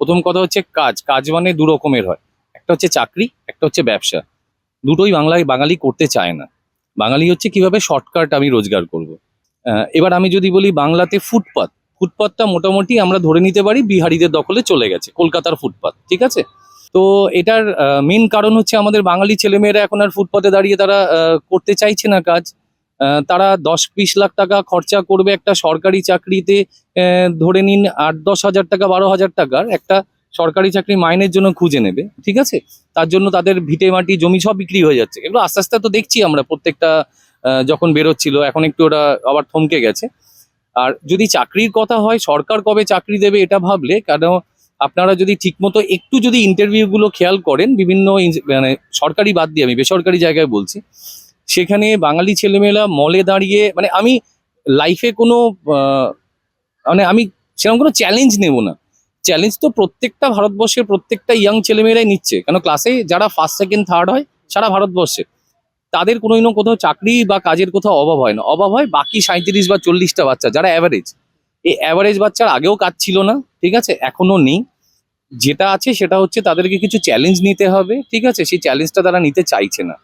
প্রথম কথা হচ্ছে কাজ। কাজ মানে দু রকমের হয়। একটা হচ্ছে চাকরি, একটা হচ্ছে ব্যবসা। দুটোই বাংলায় বাঙালি করতে চায় না। বাঙালি হচ্ছে কীভাবে শর্টকাট আমি রোজগার করব। এবার আমি যদি বলি বাংলাতে ফুটপাত। ফুটপাতটা মোটামুটি আমরা ধরে নিতে পারি বিহারিদের দখলে চলে গেছে, কলকাতার ফুটপাত, ঠিক আছে? তো এটার মেন কারণ হচ্ছে আমাদের বাঙালি ছেলেমেয়েরা এখন আর ফুটপাতে দাঁড়িয়ে তারা করতে চাইছে না কাজ। তারা দশ বিশ লাখ টাকা খরচা করবে একটা সরকারি চাকরিতে ধরে নিন আট দশ হাজার টাকা, বারো হাজার টাকার একটা সরকারি চাকরি মাইনের জন্য খুঁজে নেবে, ঠিক আছে? তার জন্য তাদের ভিটে মাটি জমি সব বিক্রি হয়ে যাচ্ছে। এগুলো আস্তে আস্তে তো দেখছি আমরা প্রত্যেকটা যখন বেরোচ্ছিল, এখন একটু ওটা আবার থমকে গেছে। আর যদি চাকরির কথা হয়, সরকার কবে চাকরি দেবে এটা ভাবলে কারণ আপনারা যদি ঠিকমতো একটু যদি ইন্টারভিউগুলো খেয়াল করেন, বিভিন্ন মানে সরকারি বাদ দিয়ে, আমি বেসরকারি জায়গায় বলছি সেখানে বাঙালি ছেলেমেয়েরা মলে দাঁড়িয়ে মানে আমি লাইফে কোনো মানে আমি সেরকম কোনো চ্যালেঞ্জ নেব না। চ্যালেঞ্জ তো প্রত্যেকটা ভারতবর্ষের প্রত্যেকটা ইয়াং ছেলেমেয়েরাই নিচ্ছে। কেন ক্লাসে যারা ফার্স্ট সেকেন্ড থার্ড হয়, সারা ভারতবর্ষে। তাদের কোনো না কোথাও চাকরি বা কাজের কোথাও অভাব হয় না। অভাব হয় বাকি সাঁত্রিশ বা চল্লিশটা বাচ্চা, যারা অ্যাভারেজ এই অ্যাভারেজ বাচ্চার আগেও কাজ ছিল না, ঠিক আছে? এখনও নেই। যেটা আছে সেটা হচ্ছে তাদেরকে কিছু চ্যালেঞ্জ নিতে হবে, ঠিক আছে? সেই চ্যালেঞ্জটা তারা নিতে চাইছে না।